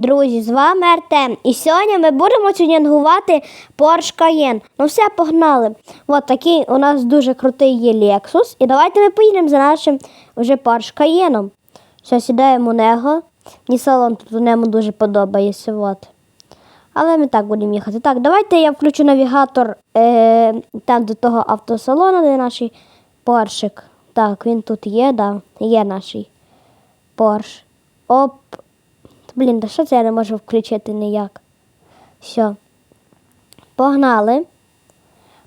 Друзі, з вами Артем. І сьогодні ми будемо тюнінгувати Porsche Cayenne. Ну все, погнали. От такий у нас дуже крутий є Lexus. І давайте ми поїдемо за нашим вже Porsche Cayenne. Все, сідаємо у нього. Мені салон тут у ньому дуже подобається. От. Але ми так будемо їхати. Так, давайте я включу навігатор е, там до того автосалону, де наш Поршик. Так, він тут є, да, є наш Порш. Оп. Блін, да що це я не можу включити ніяк? Все. Погнали.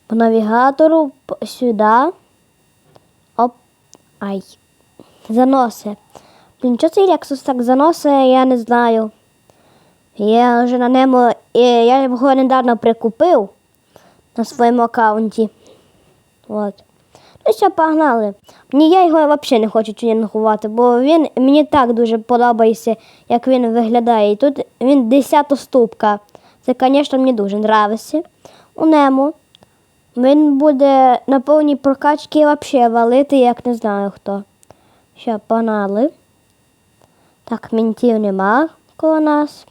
По навігатору сюди. Оп. Ай. Заноси. Блін, що цей Lexus так заносить, я не знаю. Я вже на ньому, я його недавно прикупив на своєму аккаунті. От. Ну все, погнали. Мені я його взагалі не хочу тюнінгувати, бо він мені так дуже подобається, як він виглядає. І тут він 10 ступка. Це, звісно, мені дуже подобається. У ньому він буде на повній прокачці взагалі валити, як не знаю хто. Все, погнали. Так, мінтів нема коло нас.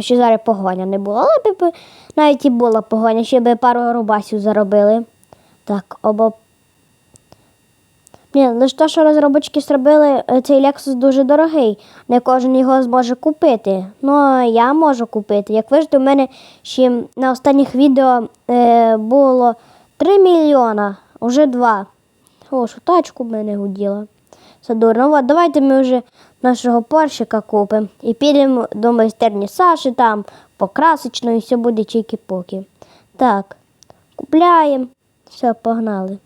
Ще зараз погоня не було, але б навіть і була погоня, ще би пару рубасів заробили. Так, оба. Ні, лише те, що розробники зробили, е, цей Lexus дуже дорогий. Не кожен його зможе купити. Ну, я можу купити. Як бачите, у мене ще на останніх відео е, було 3 мільйона, вже 2. О, що тачку в мене гуділа. Це дурно. От, давайте ми вже нашого порщика купимо і підемо до майстерні Саші там покрасочно і все буде чики-поки. Так, купляємо. Все, погнали.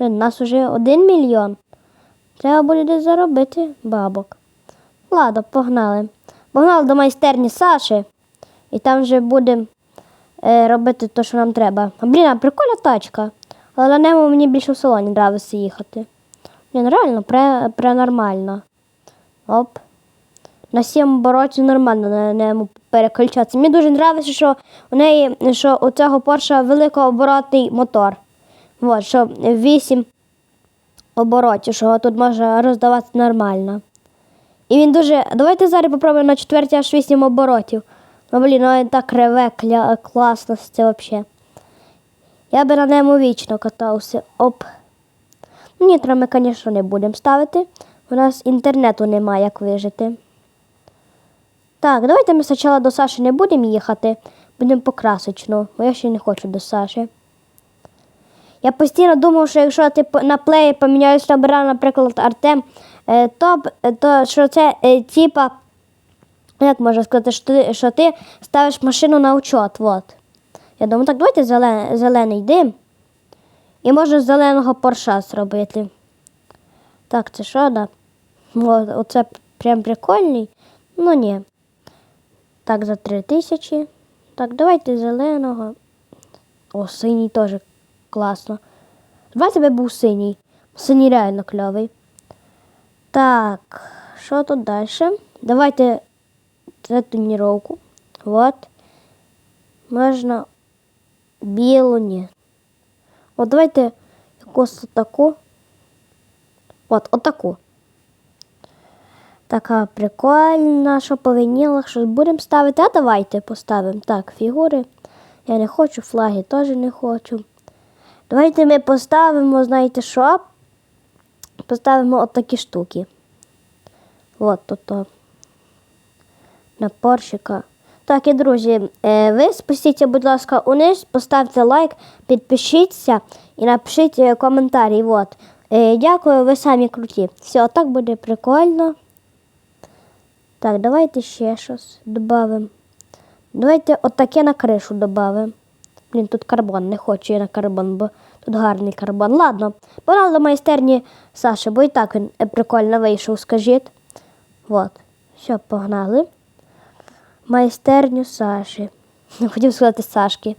Блин, нас вже один мільйон. Треба буде заробити бабок. Ладно, погнали. Погнали до майстерні Саші. І там вже будемо е, робити те, що нам треба. А, блін, а прикольна тачка. Але на ньому мені більше в салоні подобається їхати. Блін, реально, пре, пренормально. Оп. На 7 оборотів нормально на ньому переключатися. Мені дуже подобається, що у неї, що у цього Порша великооборотний мотор. От, що 8 оборотів, що тут можна роздавати нормально. І він дуже. Давайте зараз попробуємо на четвертій аж 8 оборотів. Ну, блін, ну він так реве, кля... класно це взагалі. Я би на ньому вічно катався. Оп. Нітро ми, звісно, не будемо ставити. У нас інтернету немає, як вижити. Так, давайте ми спочатку до Саші не будемо їхати, будемо по бо я ще не хочу до Саші. Я постійно думав, що якщо ти на плеї поміняєш номера, наприклад, Артем, е, то, е, то що це е, типа, як можна сказати, що ти, що ти ставиш машину на учет. Вот. Я думаю, так давайте зелений, зелений дим. І можна зеленого порша зробити. Так, це що, да? О, оце прям прикольний. Ну ні. Так, за три тисячі. Так, давайте зеленого. О, синій теж класно. Давайте би був синій. Синій реально кльовий. Так, що тут далі? Давайте це тоніровку. Вот. Можна білу, ні. От давайте якусь таку. От, отаку. Така прикольна, що по вінілах щось будемо ставити. А давайте поставимо. Так, фігури. Я не хочу, флаги теж не хочу. Давайте ми поставимо, знаєте що? Поставимо от штуки. От тут. На порщика. Так, і друзі, е, ви спустіться, будь ласка, униз, поставте лайк, підпишіться і напишіть е, коментарі. От. Е, Дякую, ви самі круті. Все, так буде прикольно. Так, давайте ще щось додамо. Давайте отаке на кришу додамо. Блін, тут карбон, не хочу я на карбон, бо тут гарний карбон. Ладно, погнали до майстерні Саші, бо і так він прикольно вийшов, скажіть. От, все, погнали. Майстерню Саші. Не хотів сказати Сашки.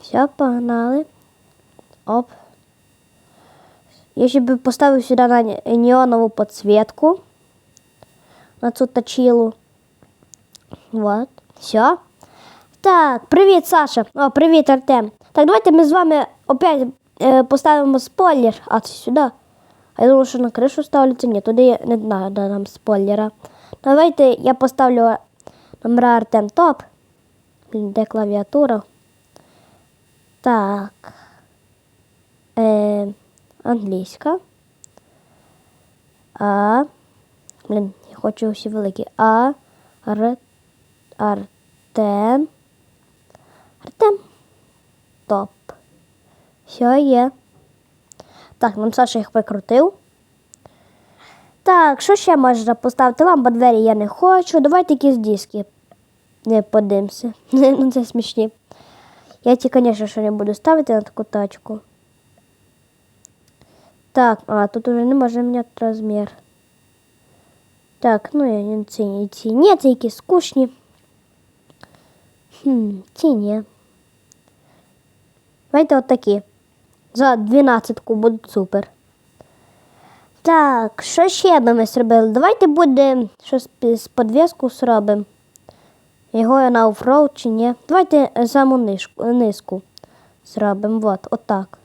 Все, погнали. Оп. Я ще би поставив сюди на неонову підсвітку. На цю точилу. Вот. Все. Так, привіт, Саша. О, привіт, Артем. Так, давайте ми з вами опять е, поставимо спойлер. А це сюди. А я думаю, що на кришу ставляться. Ні, туди не знаю, нам спойлера. Давайте я поставлю номера Артем Топ. Де клавіатура? Так. Е, англійська. А. Блін, я хочу всі великі. А. Р. Артем. Артем. Топ. Все є. Так, нам Саша їх викрутив. Так, що ще можна поставити? Лампа двері я не хочу. Давайте якісь диски. Не подивимося. Ну, це смішні. Я ті, звісно, що не буду ставити на таку тачку. Так, а тут уже не можна міняти розмір. Так, ну і ці, і ці. Ні, це якісь скучні. Хм, ці ні. Давайте от такі. За 12 будуть супер. Так, що ще би ми зробили? Давайте буде щось з подвіску зробимо. Його на оффроуд чи ні. Давайте е, саму нишку, низку зробимо. От, отак.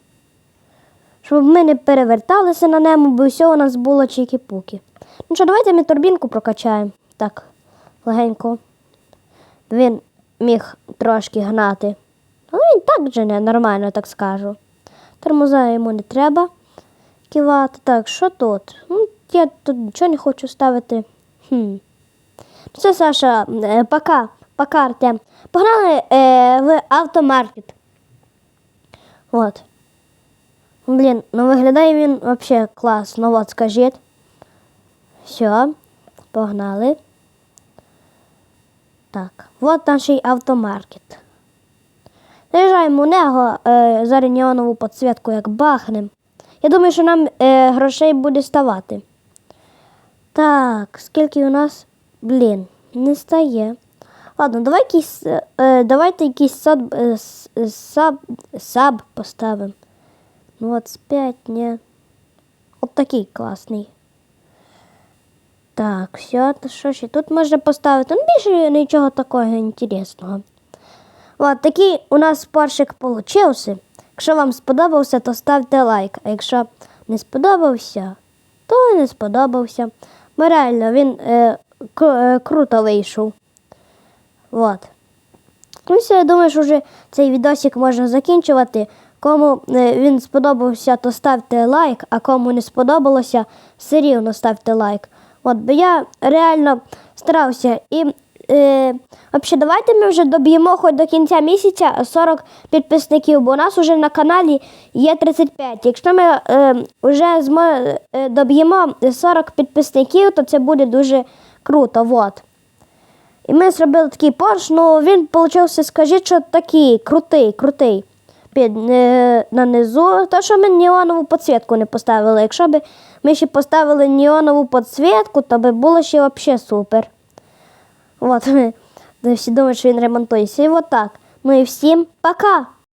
Щоб ми не переверталися на ньому, бо всього у нас було чікі-пуки. Ну що, давайте ми турбінку прокачаємо. Так, легенько. Він міг трошки гнати. Так же не нормально, так скажу. Тормоза йому не треба кивати. Так, що тут? Ну, я тут нічого не хочу ставити. Хм. Все, Саша, е, пока, пока, Артем. Погнали е, в автомаркет. От. Блін, ну виглядає він взагалі класно. От, скажіть. Все, погнали. Так, от наш автомаркет. Заїжджаємо у нього е, за неонову підсвітку, як бахнем. Я думаю, що нам е, грошей буде ставати. Так, скільки у нас. Блін, не стає. Ладно, давай якийсь, е, е, давайте якийсь сад, е, е, саб, саб поставимо. 25, ні. От такий класний. Так, все, то що ще тут можна поставити? Ну, більше нічого такого інтересного. От такий у нас спорщик получився. Якщо вам сподобався, то ставте лайк. А якщо не сподобався, то не сподобався. Бо реально він е, е, круто вийшов. От. Ну, все, я думаю, що вже цей відосик можна закінчувати. Кому е, він сподобався, то ставте лайк, а кому не сподобалося, все рівно ставте лайк. От, бо я реально старався. І е, взагалі, давайте ми вже доб'ємо хоч до кінця місяця 40 підписників, бо у нас вже на каналі є 35. Якщо ми е, вже змо, е, доб'ємо 40 підписників, то це буде дуже круто. Вот. І ми зробили такий порш, ну він получився, скажіть, що такий крутий, крутий. Під е, на низу. То, що ми неонову підсвітку не поставили. Якщо б ми ще поставили неонову підсвітку, то би було ще взагалі супер. От, да всі думають, що він ремонтується. І вот так. Ну і всім пока!